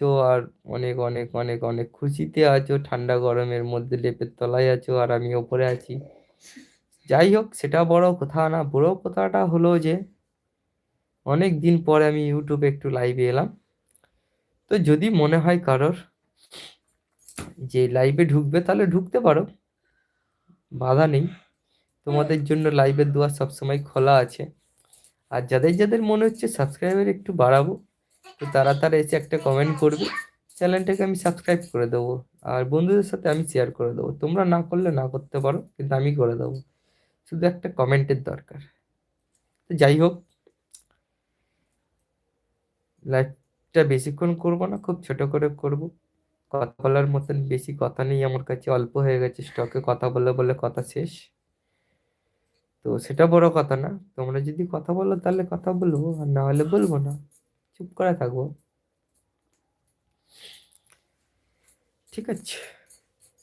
তো আর অনেক অনেক অনেক অনেক খুশিতে আছো, ঠান্ডা গরমের মধ্যে লেপের তলায় আছো আর আমি ওপরে আছি। যাই হোক, সেটা বড় কথা না, বড় কথাটা হলো যে অনেক দিন পরে আমি ইউটিউবে একটু লাইভে এলাম। তো যদি মনে হয় কারোর যে লাইভে ঢুকবে, তাহলে ঢুকতে পারো। বাধা নেই। তোমাদের জন্য লাইভের দুয়ার সবসময় খোলা আছে। আর যাদের যাদের মনে হচ্ছে সাবস্ক্রাইবার একটু বাড়াবো তো তারা তারা এসে একটা কমেন্ট করবে। চ্যানেলটাকে আমি সাবস্ক্রাইব করে দেবো। আর বন্ধুদের সাথে আমি শেয়ার করে দেবো। তোমরা না করলে না করতে পারো, কিন্তু আমি করে দেবো। শুধু একটা কমেন্টের দরকার। তো যাই হোক। লাইভটা বেশিক্ষণ করব না, খুব ছোট করে করব। কথা বলার মতন বেশি কথা নেই। আমার কাছে অল্প হয়ে গেছে স্টকে কথা বলে বলে কথা শেষ। তো সেটা বড় কথা না। তোমরা যদি কথা বলো তাহলে কথা বলব। আর না হলে বলব না। চুপ করে থাকব। ঠিক আছে।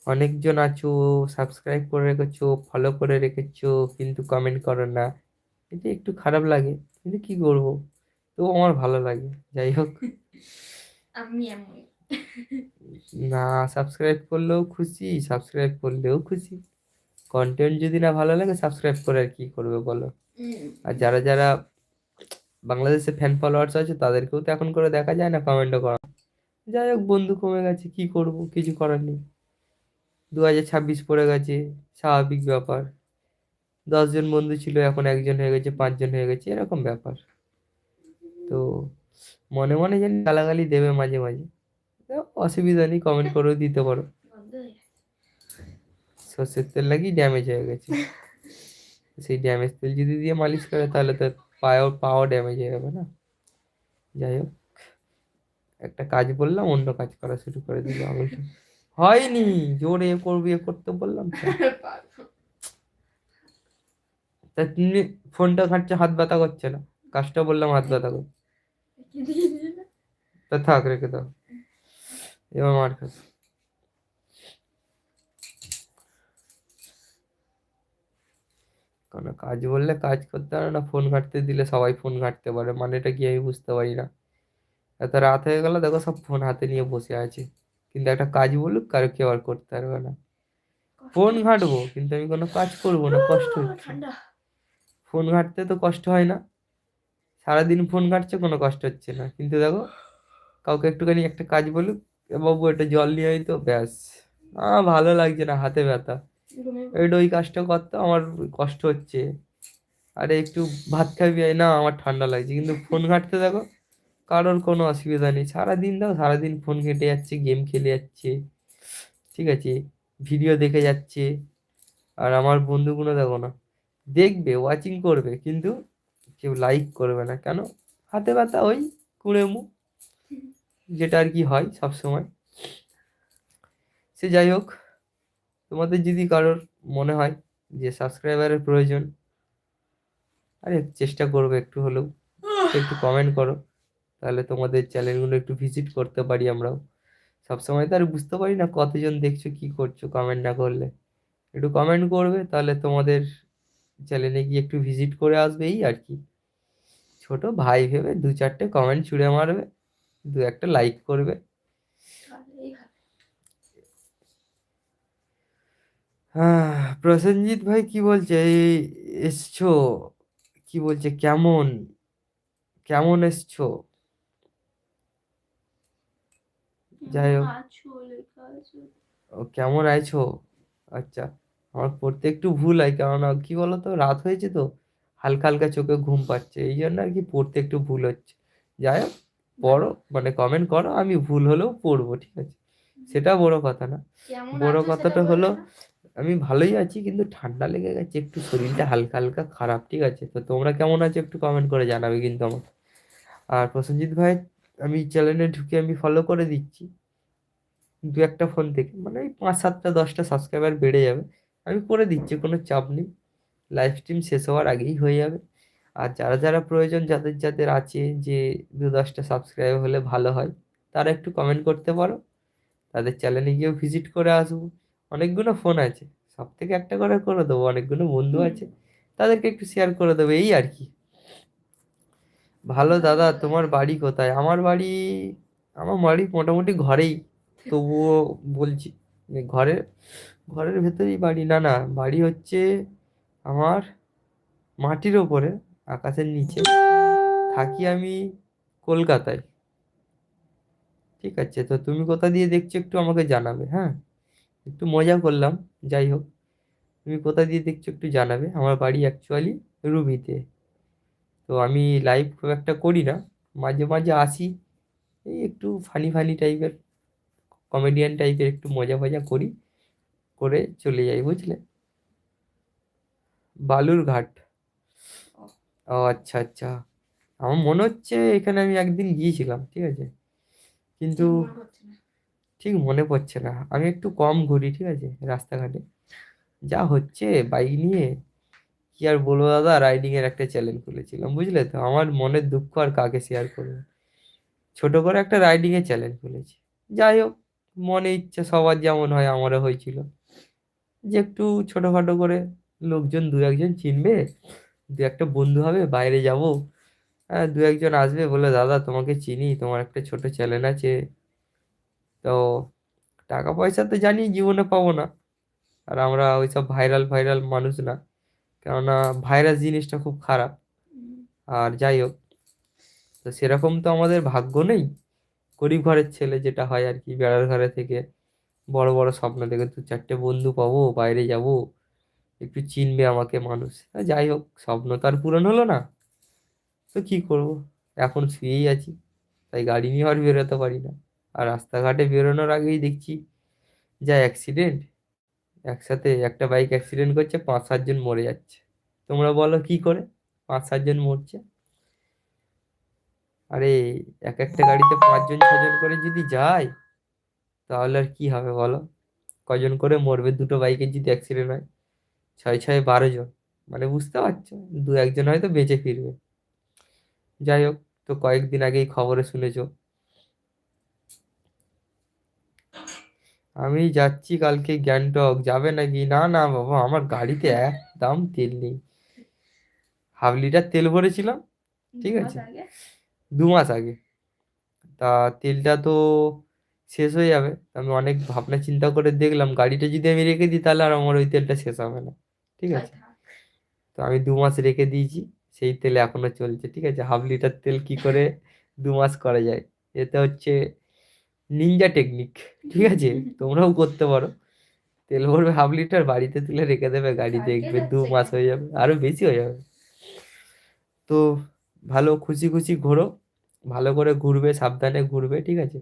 অনেকজন আছো সাবস্ক্রাইব করে রেখেছো ফলো করে রেখেছো কিন্তু কমেন্ট করো না। এটা একটু খারাপ লাগে কিন্তু কি করব? তো আমার ভালো লাগে যাই হোক। আমি না সাবস্ক্রাইব করলেও খুশি সাবস্ক্রাইব করলেও খুশি। কন্টেন্ট যদি না ভালো লাগে সাবস্ক্রাইব করে আর কি করবে বলো? আর যারা যারা বাংলাদেশে ফ্যান ফলোয়ার্স আছে তাদেরকেও তো এখন করে দেখা যায় না কমেন্টও করা। যাই হোক বন্ধু কমে গেছে কি করব? কিছু করার নেই। দু হাজার ছাব্বিশ পড়ে গেছে স্বাভাবিক ব্যাপার। দশজন বন্ধু ছিল এখন একজন হয়ে গেছে পাঁচজন হয়ে গেছে এরকম ব্যাপার। তো মনে মনে জানি গালাগালি দেবে মাঝে মাঝে। অসুবিধা নেই কমেন্ট করেও দিতে পারো। সর্ষের তেল লাগি ড্যামেজ হয়ে গেছে। সেই ড্যামেজ তেল যদি দিয়ে মালিশ করে তাহলে তো পাও পাও ড্যামেজ হয়ে যাবে না। যাই হোক একটা কাজ বললাম অন্য কাজ করা শুরু করে দিল আমি। হয়নি জোরে এ করবি এ করতে বললাম তা। তুমি ফোনটা ঘাঁটছে হাত ব্যথা করছে না? কাজটা বললাম হাত ব্যথা করছে? তা থাক রেখে দাও। এবার মার খাবে। কোনো কাজ বললে কাজ করতে পারে না ফোন ঘাঁটতে দিলে সবাই ফোন ঘাঁটতে পারে মানেটা কি আমি বুঝতে পারি না। এত রাত হয়ে গেল দেখো সব ফোন হাতে নিয়ে বসে আছে কিন্তু একটা কাজ বলুক কারও কেউ আর করতে পারবে না। ফোন। ঘাঁটবো কিন্তু আমি কোনো কাজ করব না কষ্ট হচ্ছে। ফোন ঘাঁটতে তো কষ্ট হয় না। সারাদিন ফোন ঘাঁটছে কোনো কষ্ট হচ্ছে না। কিন্তু দেখো কাউকে একটুখানি একটা কাজ বলুক "এ বাবু একটা জল নিয়ে আয় তো ব্যাস। আ ভালো লাগছে না হাতে ব্যথা। এইটা ওই কাজটা করতে আমার কষ্ট হচ্ছে। আরে একটু ভাত খাবি না, আমার ঠান্ডা লাগছে। কিন্তু ফোন ঘাঁটতে দেখো, কারোর কোনো অসুবিধা নেই। সারাদিন দাও, সারাদিন ফোন ঘেঁটে যাচ্ছে গেম খেলে যাচ্ছে। ঠিক আছে ভিডিও দেখে যাচ্ছে। আর আমার বন্ধুগুলো দেখো না, দেখবে ওয়াচিং করবে, কিন্তু কেউ লাইক করবে না। কেন? হাতে ব্যথা ওই কুঁড়ে মুখ। যেটা আর কি হয় সব সময় সে যাই হোক তোমাদের যদি কারোর মনে হয় যে সাবস্ক্রাইবারের প্রয়োজন আরে চেষ্টা করব একটু হলেও। একটু কমেন্ট করো। তাহলে তোমাদের চ্যানেলগুলো একটু ভিজিট করতে পারি আমরাও। সবসময় তো আর বুঝতে পারি না কতজন দেখছ কি করছ কমেন্ট না করলে। একটু কমেন্ট করবে তাহলে তোমাদের চ্যানেলে গিয়ে একটু ভিজিট করে আসবে এই আর কি। ছোট ভাই ভেবে দু চারটে কমেন্ট ছুঁড়ে মারবে দু একটা লাইক করবে তাহলেই হবে। হ্যাঁ প্রসেনজিৎ ভাই কি বলছে? এই এসছো? কি বলছে? কেমন? কেমন এসছো? যাই হোক। ও কেমন আছো আচ্ছা আমার পড়তে একটু ভুল হয় কেননা কি বলতো? রাত হয়েছে তো হালকা হালকা চোখে ঘুম পাচ্ছে এই জন্য আর কি পড়তে একটু ভুল হচ্ছে। যাই হোক পড়ো মানে কমেন্ট করো আমি ভুল হলেও পড়ব ঠিক আছে? সেটা বড় কথা না। বড় কথাটা হলো? আমি ভালোই আছি, কিন্তু ঠান্ডা লেগে গেছে, একটু শরীরটা হালকা হালকা খারাপ, ঠিক আছে? তো তোমরা কেমন আছো একটু কমেন্ট করে জানাবে কিন্তু আমাকে। আর প্রসেনজিৎ ভাই, আমি চ্যানেলে ঢুকে আমি ফলো করে দিচ্ছি। দু একটা ফোন থেকে মানে ওই পাঁচ সাতটা, দশটা সাবস্ক্রাইবার বেড়ে যাবে। আমি করে দিচ্ছি, কোনো চাপ নেই। লাইভ স্ট্রিম শেষ হওয়ার আগেই হয়ে যাবে। আর যারা যারা প্রয়োজন, যাদের যাদের আছে যে দু দশটা সাবস্ক্রাইব হলে ভালো হয়, তারা একটু কমেন্ট করতে পারো। তাদের চ্যানেলে গিয়েও ভিজিট করে আসব। অনেকগুলো ফোন আছে। সব থেকে একটা করে করে দেবো অনেকগুলো বন্ধু আছে তাদেরকে একটু শেয়ার করে দেবো এই আর কি। ভালো দাদা তোমার বাড়ি কোথায়? আমার বাড়ি আমার বাড়ি মোটামুটি ঘরেই তবুও বলছি যে ঘরের ঘরের ভেতরেই বাড়ি। না না বাড়ি হচ্ছে আমার মাটির ওপরে আকাশের নিচে। থাকি আমি কলকাতায়। ঠিক আছে তো তুমি কোথা দিয়ে দেখছ একটু আমাকে জানাবে হ্যাঁ? একটু মজা করলাম, যাই হোক। তুমি কোথা দিয়ে দেখছ একটু জানাবে। আমার বাড়ি অ্যাকচুয়ালি রুবিতে তো আমি লাইভ খুব একটা করি না। মাঝে মাঝে আসি, এই একটু ফানি ফানি টাইপের কমেডিয়ান টাইপের একটু মজা ফজা করি, করে চলে যাই, বুঝলে? বালুরঘাট। ও আচ্ছা আচ্ছা। আমার মনে হচ্ছে এখানে আমি একদিন গিয়েছিলাম, ঠিক আছে? কিন্তু ঠিক মনে পড়ছে না। আমি একটু কম ঘুরি, ঠিক আছে, রাস্তাঘাটে। যা হচ্ছে বাইক নিয়ে, কি আর বলব দাদা রাইডিং এর একটা চ্যালেঞ্জ খুলেছিলাম বুঝলে তো? আমার মনের দুঃখ আর কাকে শেয়ার করব? ছোট করে একটা রাইডিং এর চ্যালেঞ্জ খুলেছি যাই হোক, মনে ইচ্ছা, সবার যেমন হয় আমারও হয়েছিল। যে একটু ছোটোখাটো করে লোকজন দু একজন চিনবে, দু একটা বন্ধু হবে, বাইরে যাব। হ্যাঁ দু একজন আসবে বলে, দাদা, তোমাকে চিনি, তোমার একটা ছোট চ্যানেল আছে। তো টাকা পয়সা তো জানি জীবনে পাবো না। আর আমরা ওইসব ভাইরাল ভাইরাল মানুষ না। কেননা ভাইরাস জিনিসটা খুব খারাপ। আর যাই হোক, তো সেরকম তো আমাদের ভাগ্য নেই। গরিব ঘরের ছেলে যেটা হয় আর কি, বেড়ার ঘরে থেকে বড় বড় স্বপ্ন দেখে দু চারটে বন্ধু পাবো, বাইরে যাব, একটু চিনবে আমাকে মানুষ। যাই হোক, স্বপ্ন তো আর পূরণ হলো না। তো কী করব? এখন শুয়েই আছি, তাই গাড়ি নিয়ে আর বেরোতে পারি না। আর রাস্তাঘাটে বেরোনোর আগেই দেখছি যা অ্যাক্সিডেন্ট একসাথে একটা বাইক অ্যাক্সিডেন্ট করছে, পাঁচ সাতজন মরে যাচ্ছে। তোমরা বলো কি করে পাঁচ সাতজন মরছে? আরে, এক একটা গাড়িতে পাঁচজন ছজন করে যদি যায়, তাহলে আর কি হবে বলো? কজন করে মরবে দুটো বাইকের যদি অ্যাক্সিডেন্ট হয়? ছয় ছয় বারো জন। মানে বুঝতে পারছ? দু একজন হয়তো বেঁচে ফিরবে। যাই হোক, তো কয়েকদিন আগেই খবরে শুনেছো আমি যাচ্ছি কালকে গ্যাংটক যাবে নাকি? না না বাবা আমার গাড়িতে একদম তেল নেই। হাফ লিটার তেল ভরেছিলাম ঠিক আছে। দু মাস আগে। তা তেলটা তো শেষ হয়ে যাবে। আমি অনেক ভাবনা চিন্তা করে দেখলাম গাড়িটা যদি আমি রেখে দিই তাহলে আর আমার ওই তেলটা শেষ হবে না ঠিক আছে? তো আমি দু মাস রেখে দিয়েছি সেই তেল এখনও চলছে ঠিক আছে? হাফ লিটার তেল কি করে দু মাস করা যায়? এতে হচ্ছে নিনজা টেকনিক ঠিক আছে? তোমরাও করতে পারো। তেল ভরবে হাফ লিটার বাড়িতে তুলে রেখে দেবে গাড়ি দেখবে দু মাস হয়ে যাবে আরও বেশি হয়ে যাবে। তো ভালো খুশি খুশি ঘোরো ভালো করে ঘুরবে সাবধানে ঘুরবে ঠিক আছে?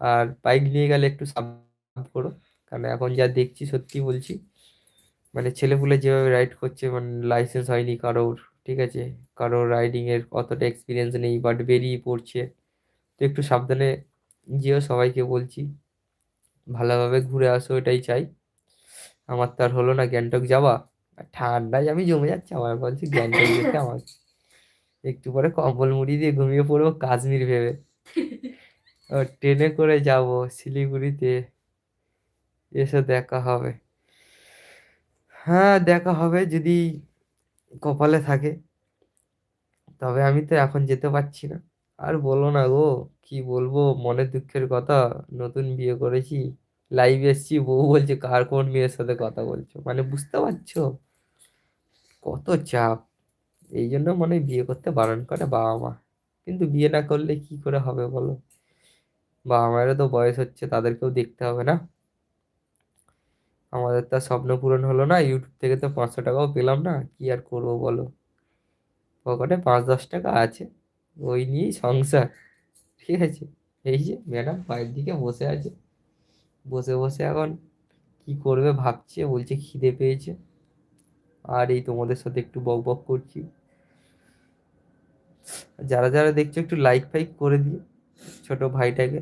আর বাইক নিয়ে গেলে একটু সাবধান করো কারণ এখন যা দেখছি সত্যি বলছি মানে ছেলেপুলে যেভাবে রাইড করছে মানে লাইসেন্স হয়নি কারোর ঠিক আছে? কারোর রাইডিংয়ের অতটা এক্সপিরিয়েন্স নেই বাট বেরিয়ে পড়ছে। তো একটু সাবধানে যেও সবাইকে বলছি, ভালোভাবে ঘুরে আসো, এটাই চাই। আমার তো আর হলো না গ্যাংটক যাওয়া। ঠান্ডায় আমি জমে যাচ্ছি, আমার বলছি গ্যাংটক যেতে আমার। একটু পরে কম্বল মুড়ি দিয়ে ঘুমিয়ে পড়ব, কাশ্মীর ভেবে। ট্রেনে করে যাব শিলিগুড়িতে। এসে দেখা হবে। হ্যাঁ দেখা হবে যদি কপালে থাকে। তবে আমি তো এখন যেতে পারছি না। আর বলো না গো, কি বলব? মনের দুঃখের কথা, নতুন বিয়ে করেছি লাইভ এসছি, বউ বলছে, কার কোন মেয়ের সাথে কথা বলছো? মানে বুঝতে পারছ? কত চাপ। এই জন্য মনে বিয়ে করতে বারণ করে বাবা মা। কিন্তু বিয়ে না করলে কি করে হবে বলো? বাবা মায়েরও তো বয়স হচ্ছে, তাদেরকেও দেখতে হবে না। আমাদের তো স্বপ্ন পূরণ হলো না ইউটিউব থেকে তো পাঁচশো টাকাও পেলাম না, কি আর করব বলো? পকেটে পাঁচ দশ টাকা আছে। ওই নিয়েই সংসার। ঠিক আছে? এই যে ম্যাডাম বাইরের দিকে বসে আছে। বসে বসে এখন কি করবে ভাবছে, বলছে খিদে পেয়েছে। আর এই তোমাদের সাথে একটু বক বক করছি। যারা যারা দেখছ একটু লাইক ফাইক করে দিও ছোট ভাইটাকে।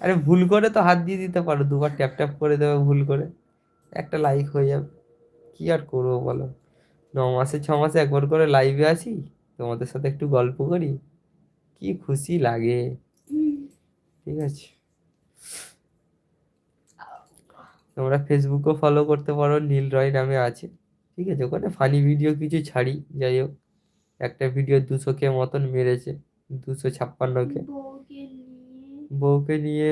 আরে ভুল করে তো হাত দিয়ে দিতে পারো, দুবার ট্যাপ ট্যাপ করে দেবে ভুল করে। একটা লাইক হয়ে যাবে। কি আর করব বলো? ন মাসে, ছ মাসে একবার করে লাইভে আসি তোমাদের সাথে একটু গল্প করি? কি খুশি লাগে? ঠিক আছে। তোমরা ফেসবুকও ফলো করতে পারো নীল রয় নামে আছে। ঠিক আছে ওখানে ফানি ভিডিও কিছু ছাড়ি যাই হোক। একটা ভিডিও দুশো কে মতন মেরেছে দুশো ছাপ্পান্ন কে বউকে নিয়ে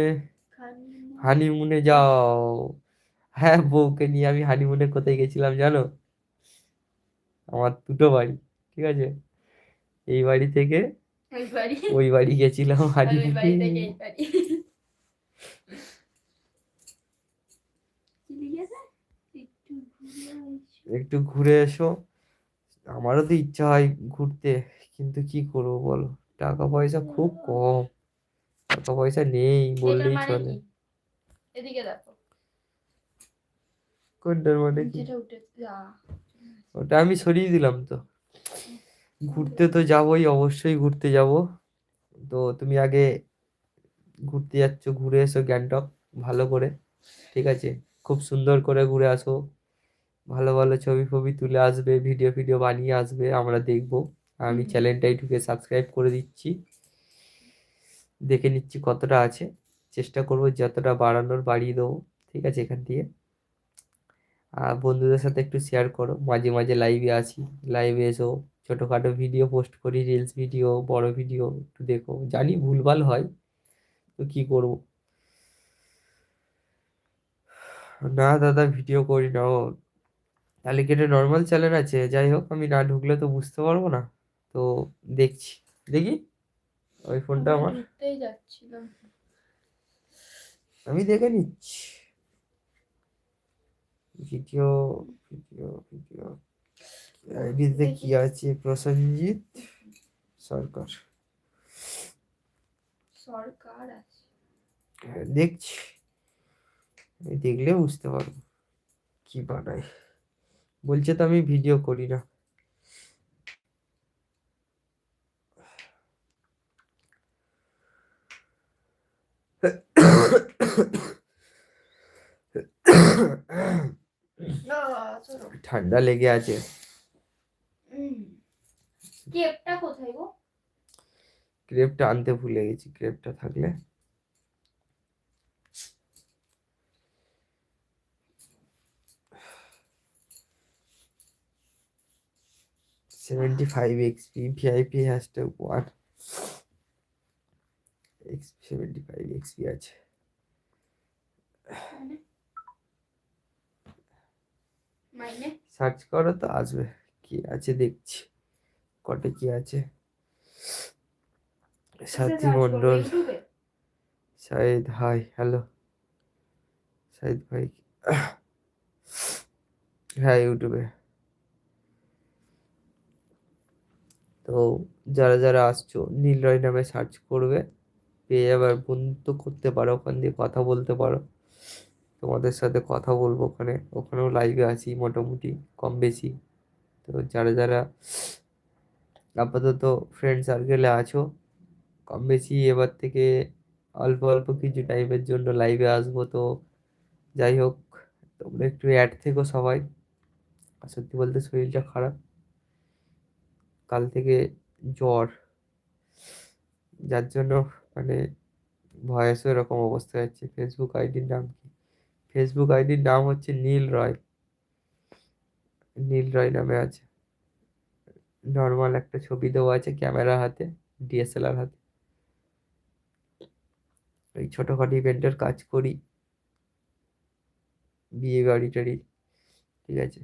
হানিমুনে যাও। হ্যাঁ বউকে নিয়ে আমি হানিমুনে কোথায় গেছিলাম জানো? আমার দুটো বাড়ি ঠিক আছে? এই বাড়ি থেকে ওই বাড়ি। গেছিলাম একটু ঘুরে। এসো। আমারও তো ইচ্ছা হয় ঘুরতে কিন্তু কি করব বলো? টাকা পয়সা খুব কম। টাকা পয়সা নেই বললেই মানে চলে। এদিকে দেখো। কোনটার মানে কি? ওটা আমি সরিয়ে দিলাম তো। ঘুরতে তো যাবোই অবশ্যই ঘুরতে যাব। তো তুমি আগে ঘুরতে যাচ্ছ ঘুরে এসো গ্যাংটক ভালো করে ঠিক আছে? খুব সুন্দর করে ঘুরে আসো। ভালো ভালো ছবি ফবি তুলে আসবে ভিডিও ফিডিও বানিয়ে আসবে আমরা দেখব। আমি। চ্যানেলটাই ঢুকে সাবস্ক্রাইব করে দিচ্ছি। দেখে নিচ্ছি কতটা আছে। চেষ্টা করব যতটা বাড়ানোর বাড়িয়ে দেবো ঠিক আছে এখান দিয়ে। আর বন্ধুদের সাথে একটু শেয়ার করো। মাঝে মাঝে লাইভে আসি। লাইভে এসো। ছোটোখাটো ভিডিও পোস্ট করি রিলস ভিডিও বড় ভিডিও একটু দেখো। জানি ভুলভাল হয় তো কি করব? না দাদা ভিডিও করি না ও। তাহলে কি এটা নর্মাল চ্যানেল আছে? যাই হোক আমি না ঢুকলে তো বুঝতে পারব না। তো দেখছি। দেখি ওই ফোনটা আমি আমার। আমি দেখে নিচ্ছি। ভিডিও ভিডিও ভিডিও আইডিতে কি আছে? প্রসেনজিৎ সরকার। সরকার আছে। হ্যাঁ, দেখছি। দেখলে বুঝতে পারব কি বানাই বলছে তো আমি ভিডিও করি না। ঠান্ডা লেগে আছে। কেপটা কোথায় গো? ক্রেপটা আনতে ভুলে গেছি ক্রেপটা থাকলে। Seventy five XP VIP hashtag one X seventy five XP আছে। মানে? সার্চ করো তো আসবে। কি আছে দেখছি কটে কি আছে? সাথী ইউটিউবে? Shahid hi hello. শাহিদ ভাই হ্যাঁ ইউটিউবে। তো যারা যারা আসছো নীল রয় নামে সার্চ করবে পেয়ে যাবে আর বন্ধুত্ব করতে পারো ওখান দিয়ে কথা বলতে পারো। তোমাদের সাথে কথা বলব ওখানে ওখানেও লাইভে আছি মোটামুটি কম বেশি। তো যারা যারা আপাতত ফ্রেন্ড সার্কেলে আছো, কম বেশি এবার থেকে অল্প অল্প কিছু টাইমের জন্য লাইভে আসব তো যাই হোক, তোমরা একটু অ্যাড থেকো সবাই। সত্যি বলতে শরীরটা খারাপ। কাল থেকে জ্বর। যার জন্য মানে ভয়েসও এরকম অবস্থা হচ্ছে। ফেসবুক আইডির নাম কি? ফেসবুক আইডির নাম হচ্ছে নীল রয়। নীল রয় নামে আছে। নর্মাল একটা ছবি দেওয়া আছে ক্যামেরা হাতে ডিএসএলআর হাতে। এই ছোটোখাটো ইভেন্টের কাজ করি। বিয়ে বাড়ি টাড়ি, ঠিক আছে।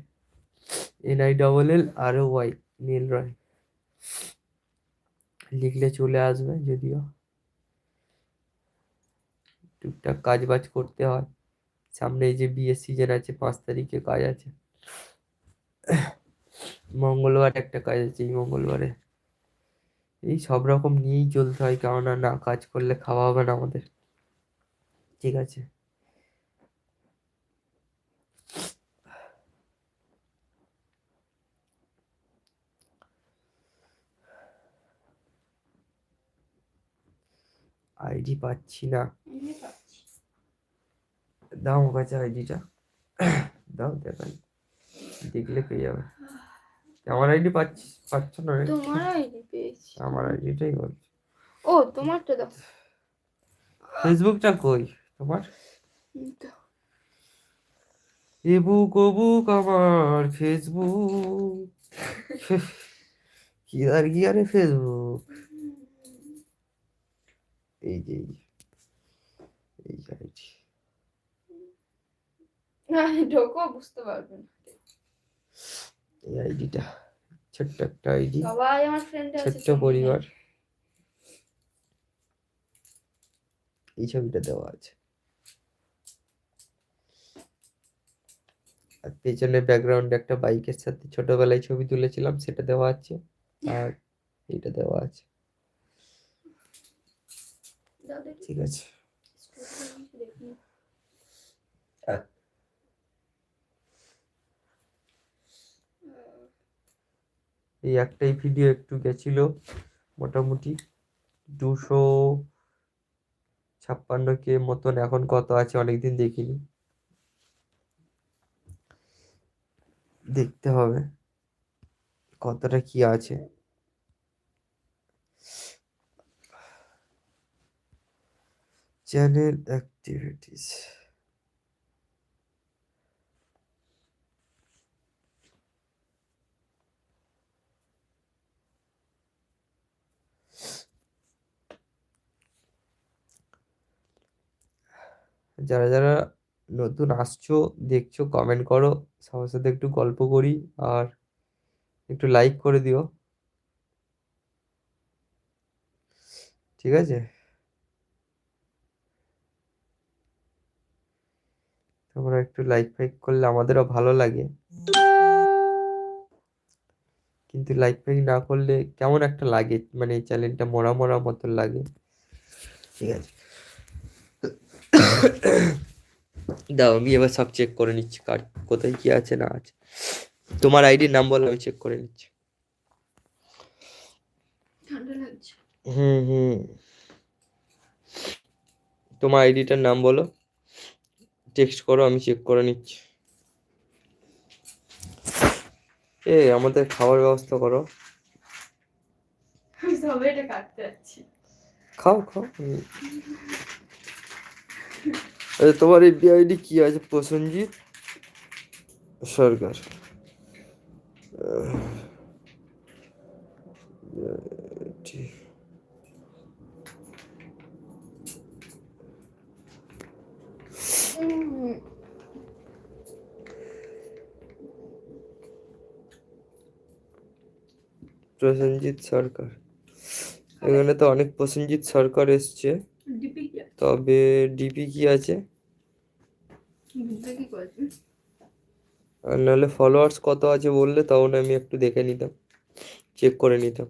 N I double L R Y Neel Roy লিখলে চলে আসবে যদিও। টুকটাক কাজ বাজ করতে হয়। সামনে যে বিয়ের সিজন আছে, পাঁচ তারিখে কাজ আছে। মঙ্গলবার একটা কাজ আছে, এই মঙ্গলবারে। এই সব রকম নিয়েই চলতে হয় কেননা না কাজ করলে খাওয়া হবে না আমাদের। ঠিক আছে। আইডি পাচ্ছি না। দাও কাছে আইডিটা দাও, দেখাই। দেখলে পেয়ে যাবে। আমার আইডি পাচ্ছি পাচ্ছ না তোমার আইডি পেয়েছি। আমার আইডিটাই বলছি। ও তোমারটা দাও। ফেসবুকটা কই? তোমার? এবু কবু আমার ফেসবুক। কি আর কি আরে ফেসবুক? এই যে এই যে। আইডি না ঢোকো বুঝতে পারবে না। এই আইডিটা ছোট্ট একটা আইডি সবাই আমার ফ্রেন্ড আছে ছোট্ট পরিবার। এই ছবিটা দেওয়া আছে। আর পেছনে ব্যাকগ্রাউন্ডে একটা বাইকের সাথে ছোটবেলায় ছবি তুলেছিলাম সেটা দেওয়া আছে। আর এটা দেওয়া আছে। ঠিক আছে। দেখি। এই একটাই ভিডিও একটু গেছিল, মোটামুটি দুশো ছাপ্পান্ন কে মতন, এখন কত আছে অনেকদিন দেখিনি। দেখতে হবে কতটা কি আছে। চ্যানেল অ্যাক্টিভিটিস যারা যারা নতুন আসছো, দেখছ কমেন্ট করো, সবার সাথে একটু গল্প করি আর একটু লাইক করে দিও। ঠিক আছে? তোমরা একটু লাইক ফাইক করলে আমাদেরও ভালো লাগে। কিন্তু লাইক ফাইক না করলে কেমন একটা লাগে? মানে চ্যানেলটা মরা মরা মতন লাগে। ঠিক আছে? দাও আমি এবার সব চেক করে নিচ্ছি কার কোথায় কি আছে না আছে। তোমার আইডির নাম বলো আমি চেক করে নিচ্ছি। হুম হুম। তোমার আইডিটার নাম বলো। টেক্সট করো আমি চেক করে নিচ্ছি। এ আমাদের খাওয়ার ব্যবস্থা করো। খাও খাও। তোমার এই আইডি কি আছে, প্রসেনজিৎ সরকার। প্রসেনজিৎ সরকার এখানে তো অনেক প্রসেনজিৎ সরকার এসছে? তবে ডিপি কি আছে? আর নাহলে ফলোয়ার্স কত আছে বললে তখন আমি একটু দেখে নিতাম চেক করে নিতাম।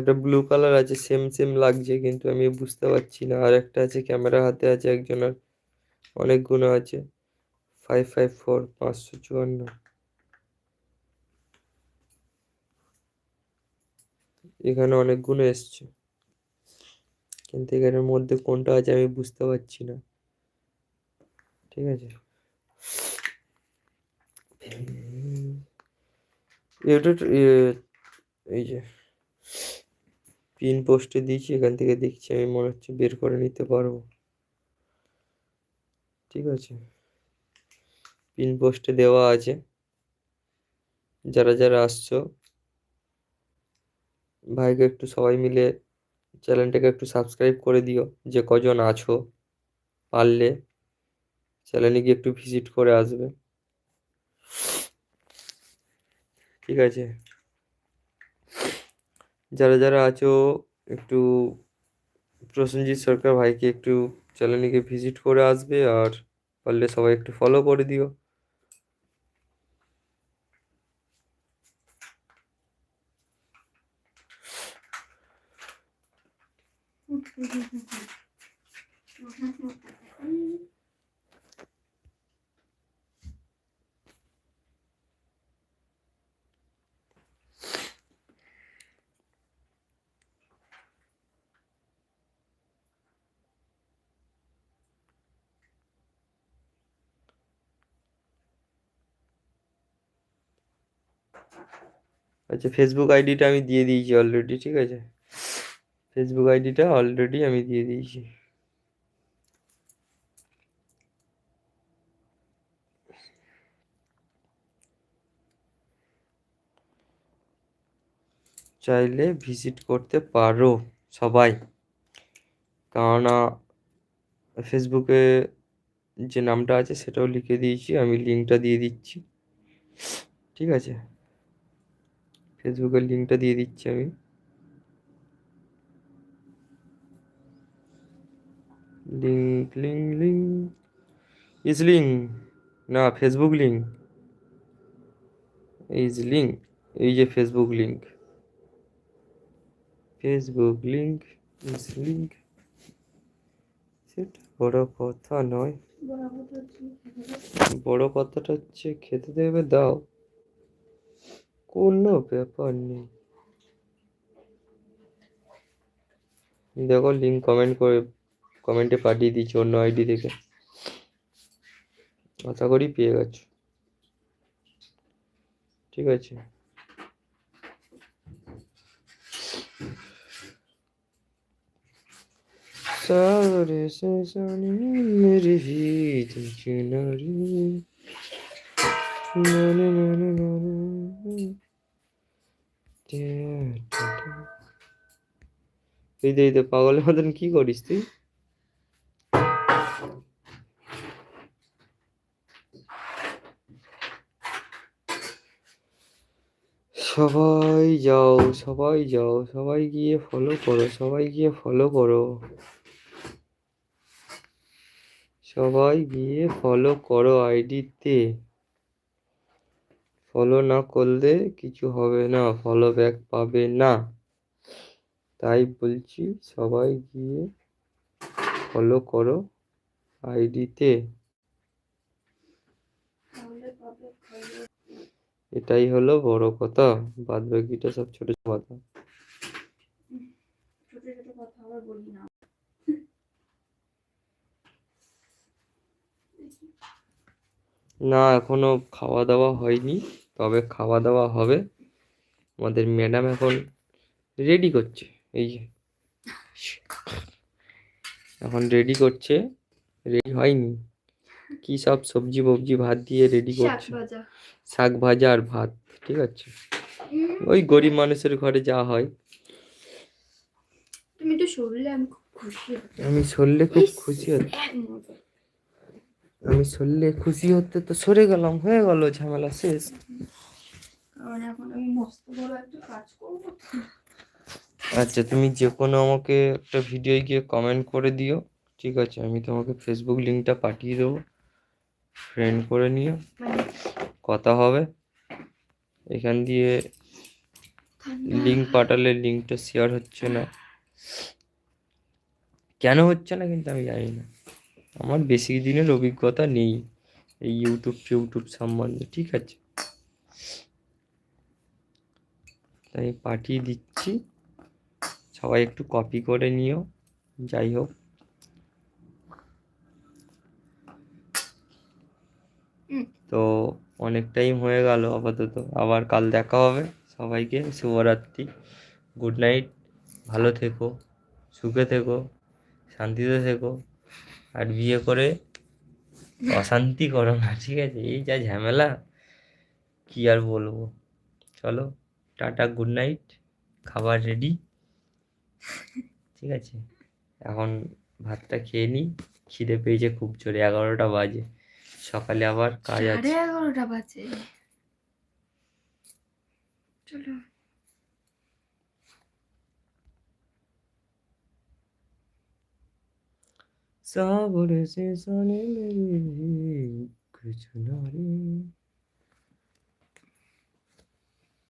একটা ব্লু কালার আছে সেম সেম লাগছে কিন্তু আমি বুঝতে পারছি না। আর একটা আছে ক্যামেরা হাতে আছে একজনের, অনেকগুলো আছে। ফাইভ ফাইভ ফোর পাঁচশো চুয়ান্ন। এখানে অনেকগুলো এসছে। কিন্তু এখানের মধ্যে কোনটা আছে আমি বুঝতে পারছি না। ঠিক আছে? তো- এই যে পিন পোস্টে দিয়েছি, এখান থেকে দেখছি আমি মনে হচ্ছে বের করে নিতে পারব। ঠিক আছে? পিন পোস্টে দেওয়া আছে। যারা যারা আসছো, ভাইকে একটু সবাই মিলে চ্যানেলটাকে একটু সাবস্ক্রাইব করে দিও, যে কজন আছো পারলে। চ্যানেলে গিয়ে একটু ভিজিট করে আসবে। ঠিক আছে? যারা যারা আছো, একটু প্রসেনজিৎ সরকার ভাইকে একটু চ্যানেলকে ভিজিট করে আসবে, আর পারলে সবাই একটু ফলো করে দিও। আচ্ছা ফেসবুক আইডিটা আমি দিয়ে দিয়েছি অলরেডি ঠিক আছে? ফেসবুক আইডিটা অলরেডি আমি দিয়ে দিয়েছি। চাইলে ভিজিট করতে পারো সবাই। কেননা ফেসবুকে যে নামটা আছে সেটাও লিখে দিয়েছি, আমি লিঙ্কটা দিয়ে দিচ্ছি। ঠিক আছে? ফেসবুকের লিঙ্কটা দিয়ে দিচ্ছি আমি। Link link link. Is link? না ফেসবুক লিঙ্ক। Is link? এই যে Facebook link. Facebook link is link. সেটা বড় কথা নয়। বড় কথাটা হচ্ছে খেতে দেবে দাও। কোনো ব্যাপার নেই। দেখো লিঙ্ক কমেন্ট করে কমেন্টে পাঠিয়ে দিচ্ছি অন্য আইডি থেকে। আশা করি পেয়ে গেছ। ঠিক আছে। Sabre se পাগলের মতন কি করিস তুই? সবাই যাও সবাই যাও, সবাই গিয়ে ফলো করো, সবাই গিয়ে ফলো করো। সবাই গিয়ে ফলো করো আইডিতে ফলো না করলে কিছু হবে না ফলো ব্যাক পাবে না। তাই বলছি, সবাই গিয়ে ফলো করো আইডিতে। এটাই হলো বড় কথা বাদ বাকিটা সব ছোট ছোট কথা। ছোট ছোট কথা আবার বলি না। না এখনও খাওয়া দাওয়া হয়নি তবে খাওয়া দাওয়া হবে। আমাদের ম্যাডাম এখন রেডি করছে এই যে। এখন রেডি করছে রেডি হয়নি। কি সব সবজি ববজি ভাত দিয়ে রেডি করছে? শাক ভাজা আর ভাত ঠিক আছে? ওই গরিব মানুষের ঘরে যা হয়। তুমি তো শুনলে আমি খুব খুশি আমি শুনলে খুব খুশি হতে এক মজা। আমি শুনলে খুশি হতে তো সরে গেলাম হয়ে গেল ঝামেলা শেষ। কারণ এখন আমি মস্ত বড় একটা কাজ করব। আচ্ছা তুমি যে কোনো আমাকে একটা ভিডিও গিয়ে কমেন্ট করে দিও ঠিক আছে? আমি তোমাকে ফেসবুক লিঙ্কটা পাঠিয়ে দেবো। ফ্রেন্ড করে নিও। কথা হবে। এখান দিয়ে লিঙ্ক পাঠালে লিঙ্কটা শেয়ার হচ্ছে না। কেন হচ্ছে না কিন্তু আমি জানি না। আমার বেশি দিনের অভিজ্ঞতা নেই এই ইউটিউব ইউটিউব সম্বন্ধে ঠিক আছে? তাই পাঠিয়ে দিচ্ছি। সবাই একটু কপি করে নিও যাই হোক। তো অনেক টাইম হয়ে গেল আপাতত। আবার কাল দেখা হবে সবাইকে। শুভরাত্রি। গুড নাইট ভালো থেকো সুখে থেকো শান্তিতে থেকো। আর বিয়ে করে অশান্তি করো না, ঠিক আছে? এই যা ঝামেলা, কি আর বলব? চলো, টাটা গুড নাইট খাবার রেডি ঠিক আছে? এখন ভাতটা খেয়ে নিই খিদে পেয়েছে খুব জোরে, এগারোটা বাজে। সকালে আবার কাজ আছে। এগারোটা বাজে। চলো। Sabır sesane küçülerim.